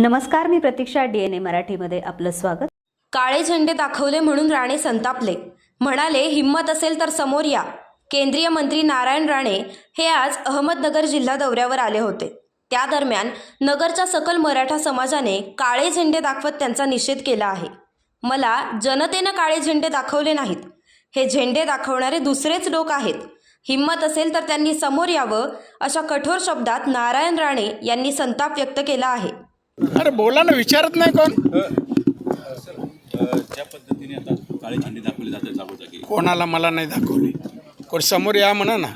नमस्कार मी प्रतीक्षा D N A मराठीमध्ये आपलं स्वागत. काळे झेंडे दाखवले म्हणून राणे संतापले. म्हणाले हिंमत असेल तर समोर या. केंद्रीय मंत्री नारायण राणे हे आज अहमदनगर जिल्हा दौऱ्यावर आले होते. त्या दरम्यान नगरच्या सकल मराठा समाजाने काळे झेंडे दाखवत त्यांचा निषेध केला आहे. मला जनतेनं काळे झेंडे दाखवले नाहीत. हे झेंडे दाखवणारे दुसरेच लोक आहेत. हिंमत असेल तर त्यांनी समोर यावं अशा कठोर शब्दात नारायण राणे यांनी संताप व्यक्त केला आहे. अरे बोला ना विचारत नाही कोण? ज्या पद्धतीने आता काळे झेंडे दाखवले जातात जागोजागी. कोणाला मला नाही दाखवली. कोण समोर या म्हणा ना.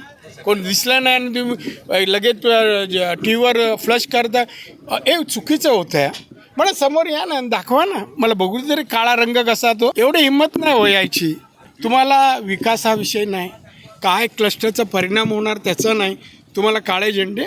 कोण दिसलं नाही आणि तुम्ही लगेच टी व्हीवर फ्लश करता. ए चुकीचं होतं आहे मला समोर या ना दाखवा ना. मला बघू तरी काळा रंग कसा तो. एवढी हिंमत नाही हो यायची. तुम्हाला विकास हा विषय नाही. काय क्लस्टरचा परिणाम होणार त्याचं नाही. तुम्हाला काळे झेंडे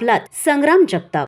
आपलात. संग्राम जगताप.